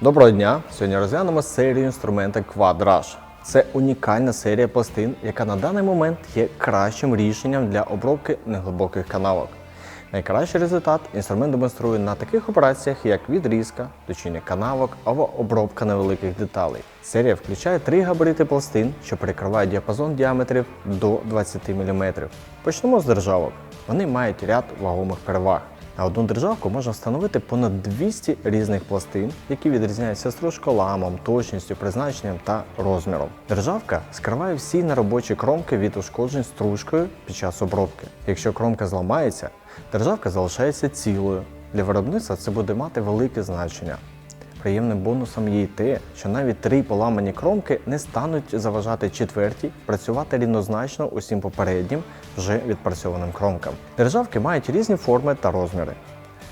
Доброго дня! Сьогодні розглянемо серію інструмента Quadrash. Це унікальна серія пластин, яка на даний момент є кращим рішенням для обробки неглибоких канавок. Найкращий результат інструмент демонструє на таких операціях, як відрізка, точіння канавок або обробка невеликих деталей. Серія включає три габарити пластин, що перекривають діапазон діаметрів до 20 мм. Почнемо з державок. Вони мають ряд вагомих переваг. На одну державку можна встановити понад 200 різних пластин, які відрізняються стружколамом, точністю, призначенням та розміром. Державка скриває всі неробочі кромки від ушкоджень стружкою під час обробки. Якщо кромка зламається, державка залишається цілою. Для виробництва це буде мати велике значення. Приємним бонусом є й те, що навіть три поламані кромки не стануть заважати четвертій працювати рівнозначно усім попереднім вже відпрацьованим кромкам. Державки мають різні форми та розміри.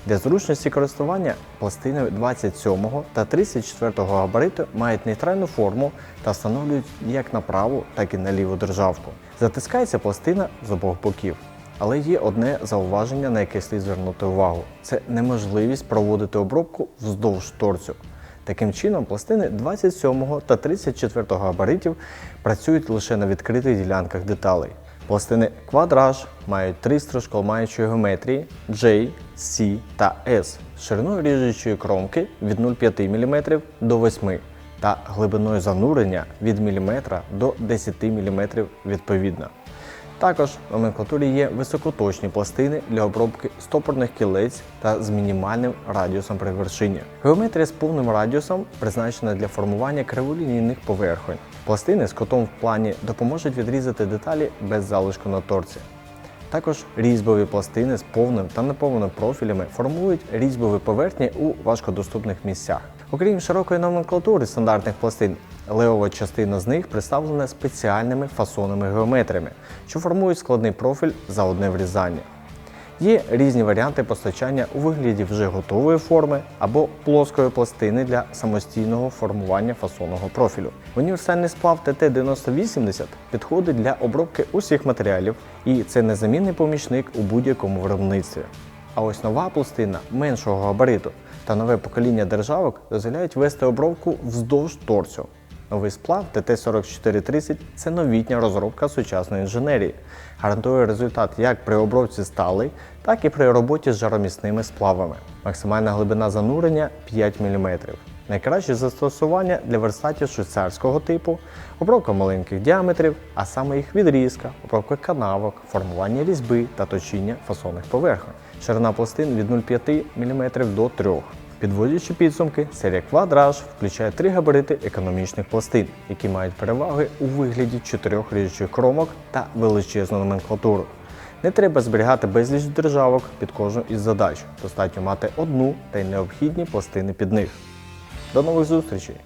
Для зручності користування пластини 27 та 34 габариту мають нейтральну форму та встановлюють як на праву, так і на ліву державку. Затискається пластина з обох боків. Але є одне зауваження, на яке слід звернути увагу: це неможливість проводити обробку вздовж торцю. Таким чином, пластини 27 та 34 габаритів працюють лише на відкритих ділянках деталей. Пластини квадраж мають три стрижколмаючої геометрії J, C та S шириною ріжучої кромки від 0,5 мм до 8 та глибиною занурення від міліметра до 10 мм відповідно. Також в номенклатурі є високоточні пластини для обробки стопорних кілець та з мінімальним радіусом при вершині. Геометрія з повним радіусом призначена для формування криволінійних поверхонь. Пластини з котом в плані допоможуть відрізати деталі без залишку на торці. Також різьбові пластини з повним та неповним профілями формують різьбові поверхні у важкодоступних місцях. Окрім широкої номенклатури стандартних пластин, левова частина з них представлена спеціальними фасонними геометріями, що формують складний профіль за одне врізання. Є різні варіанти постачання у вигляді вже готової форми або плоскої пластини для самостійного формування фасонного профілю. Універсальний сплав ТТ-9080 підходить для обробки усіх матеріалів, і це незамінний помічник у будь-якому виробництві. А ось нова пластина меншого габариту та нове покоління державок дозволяють вести обробку вздовж торцю. Новий сплав ТТ-4430 це новітня розробка сучасної інженерії. Гарантує результат як при обробці сталей, так і при роботі з жаромісними сплавами. Максимальна глибина занурення 5 мм. Найкраще застосування для верстатів швейцарського типу, обробка маленьких діаметрів, а саме їх відрізка, обробка канавок, формування різьби та точіння фасонних поверхонь. Ширина пластин від 0,5 мм до 3 Підводячи підсумки, серія Quadrash включає три габарити економічних пластин, які мають переваги у вигляді чотирьох ріжучих кромок та величезну номенклатуру. Не треба зберігати безліч державок під кожну із задач. Достатньо мати одну та й необхідні пластини під них. До нових зустрічей!